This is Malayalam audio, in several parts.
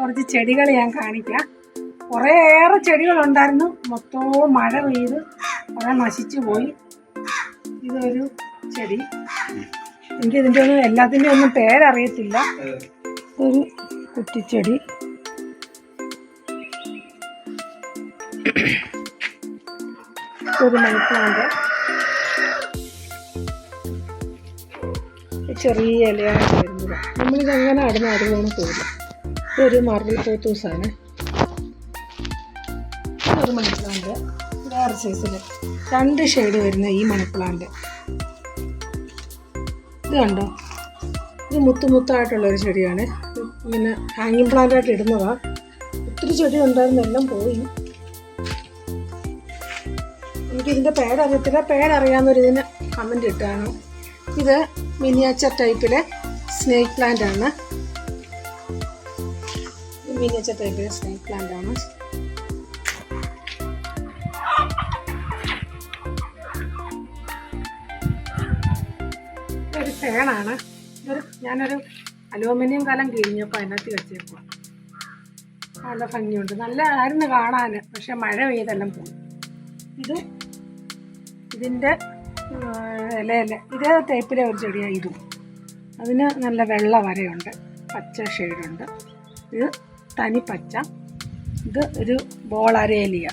കുറച്ച് ചെടികൾ ഞാൻ കാണിക്കാം. കുറേയേറെ ചെടികളുണ്ടായിരുന്നു. മൊത്തവും മഴ പെയ്ത് കുറെ നശിച്ചു പോയി. ഇതൊരു ചെടി. എനിക്ക് ഇതിന്റെ ഒന്നും എല്ലാത്തിന്റെ ഒന്നും പേരറിയത്തില്ല. ഒരു കുറ്റിച്ചെടി. ഒരു മണിക്കൂറുണ്ട്. ചെറിയ ഇലയായിട്ട് വരുന്നത്. നമ്മളിത് എങ്ങനെ അടുന്ന അതുപോലെ തോന്നും ഇതൊരു മാർബിൾ പോത്തൂസാണ് ഒരു മണി പ്ലാന്റ് വേറെ സൈസിൽ രണ്ട് ഷെയ്ഡ് വരുന്ന ഈ മണി പ്ലാന്റ് ഇത് കണ്ടോ? ഇത് മുത്തുമുത്തായിട്ടുള്ള ഒരു ചെടിയാണ്. പിന്നെ ഹാങ്ങിങ് പ്ലാന്റ് ആയിട്ട് ഇടുന്നതാ. ഒത്തിരി ചെടി ഉണ്ടായിരുന്നു എല്ലാം പോയി. എനിക്ക് ഇതിന്റെ പേരറിയത്തില്ല പേരറിയാവുന്നൊരു ഇതിന് കമന്റ് ഇട്ടാണ്. ഇത് മിനിയേച്ചർ ടൈപ്പിലെ സ്നേക്ക് പ്ലാന്റ് ആണ്. മിനിയേച്ചർ ടൈപ്പിലെ സ്നേക്ക് പ്ലാന്റ് ആണ് ഒരു ഫാനാണ്. ഇതൊരു ഞാനൊരു അലൂമിനിയം കലം കിഴിഞ്ഞപ്പോൾ അതിനകത്ത് വെച്ചേക്കുക നല്ല ഭംഗിയുണ്ട്. നല്ല ആയിരുന്നു കാണാൻ പക്ഷെ മഴ പെയ്തെല്ലാം പോയി. ഇത് ഇതിന്റെ ഇലയില ഇതേ ടൈപ്പിലെ ഒരു ചെടിയാണ് ഇതും. അതിന് നല്ല വെള്ള വരയുണ്ട്. പച്ച ഷെയ്ഡുണ്ട്. ഇത് തനി പച്ച. ഇത് ഒരു ബോളരേലിയ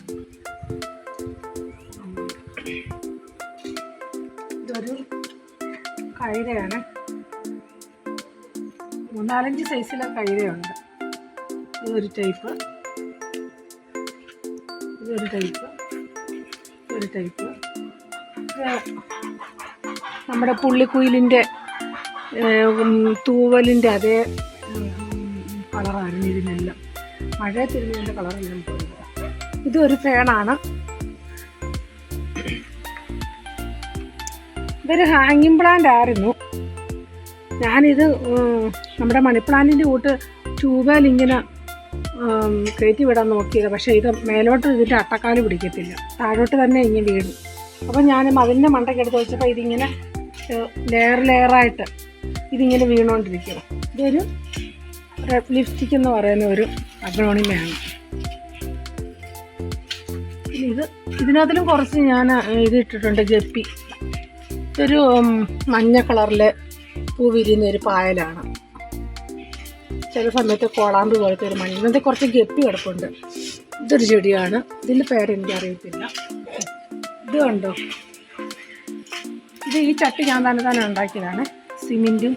ഇതൊരു കഴുതയാണ്. മൂന്നാലഞ്ച് സൈസിലെ കഴുതയുണ്ട്. ഇതൊരു ടൈപ്പ്. ഇതൊരു ടൈപ്പ്. ഇതൊരു ടൈപ്പ്. നമ്മുടെ പുള്ളിക്കുയിലിന്റെ തൂവലിന്റെ അതേ കളറായിരുന്നു ഇതിനെല്ലാം മഴയത്തിരുന്നതിന്റെ കളറെല്ലാം പോയത് ഇതൊരു ഫേണാണ് ഇതൊരു ഹാങ്ങിങ് പ്ലാന്റ് ആയിരുന്നു. ഞാനിത് നമ്മുടെ മണി പ്ലാന്റിന്റെ കൂട്ട് ട്യൂബേൽ ഇങ്ങനെ കയറ്റി വിടാൻ നോക്കിയത്. പക്ഷേ ഇത് മേലോട്ട് ഇതിന്റെ അട്ടക്കാൽ പിടിക്കത്തില്ല. താഴോട്ട് തന്നെ ഇങ്ങനെ വീഴും. അപ്പം ഞാൻ മതിലിന്റെ മണ്ടയ്ക്ക് എടുത്ത് വെച്ചപ്പോൾ ഇതിങ്ങനെ ലെയർ ലെയറായിട്ട് ഇതിങ്ങനെ വീണുകൊണ്ടിരിക്കുക ഇതൊരു റെഡ് ലിപ്സ്റ്റിക് എന്ന് പറയുന്ന ഒരു അഗ്രോണിമയാണ് ഇത് ഇതിനകത്തിലും കുറച്ച് ഞാൻ ഇത് ഇട്ടിട്ടുണ്ട് ഗപ്പി ഇതൊരു മഞ്ഞ കളറിലെ പൂ വിരിയുന്ന ഒരു പായലാണ്. ചില സമയത്ത് കോളാമ്പ് പോലത്തെ ഒരു മഞ്ഞ ഇതിനകത്ത് കുറച്ച് ഗപ്പി കിടപ്പുണ്ട്. ഇതൊരു ചെടിയാണ്. ഇതിന്റെ പേര് എനിക്കറിയത്തില്ല ഇത് കണ്ടോ? ഇത് ഈ ചട്ടി ഞാൻ തന്നെ തന്നെ ഉണ്ടാക്കിയതാണ്. സിമെന്റും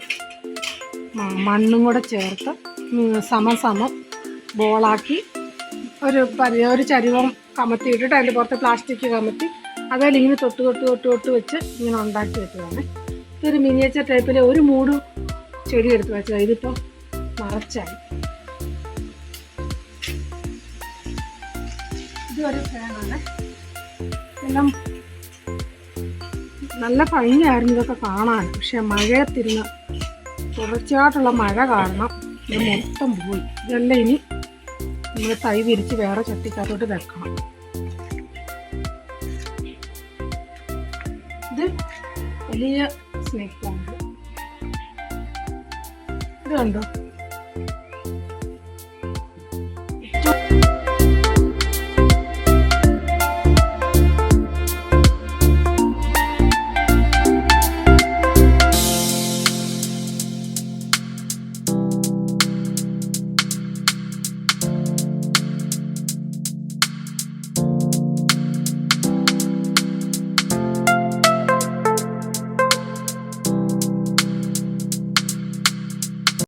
മണ്ണും കൂടെ ചേർത്ത് ഉം, സമം സമം ബോളാക്കി ഒരു പരി ഒരു ചരുവം കമത്തിയിട്ടിട്ട് അതിന്റെ പുറത്ത് പ്ലാസ്റ്റിക് കമത്തി അതായത് ഇങ്ങനെ തൊട്ട് തൊട്ട് തൊട്ട് തൊട്ട് വെച്ച് ഇങ്ങനെ ഉണ്ടാക്കി വെച്ചതാണ്. ഇതൊരു മിനിയേച്ചർ ടൈപ്പിൽ ഒരു മൂട് ചെടി എടുത്ത് വെച്ചതാണ്. ഇതിപ്പോൾ മറച്ചായി ഇതൊരു ഫാനാണ്. എല്ലാം നല്ല ഭംഗിയായിരുന്നു ഇതൊക്കെ കാണാൻ. പക്ഷെ മഴയത്തിരുന്ന് തുടർച്ചയായിട്ടുള്ള മഴ കാരണം ഇത് മൊത്തം പോയി. ഇതെല്ലാം ഇനി നമ്മൾ തൈ വിരിച്ച് വേറെ ചട്ടിക്കകത്തോട്ട് വെക്കണം. ഇത് വലിയ പ്ലാന്റ് ഇത് കണ്ടോ?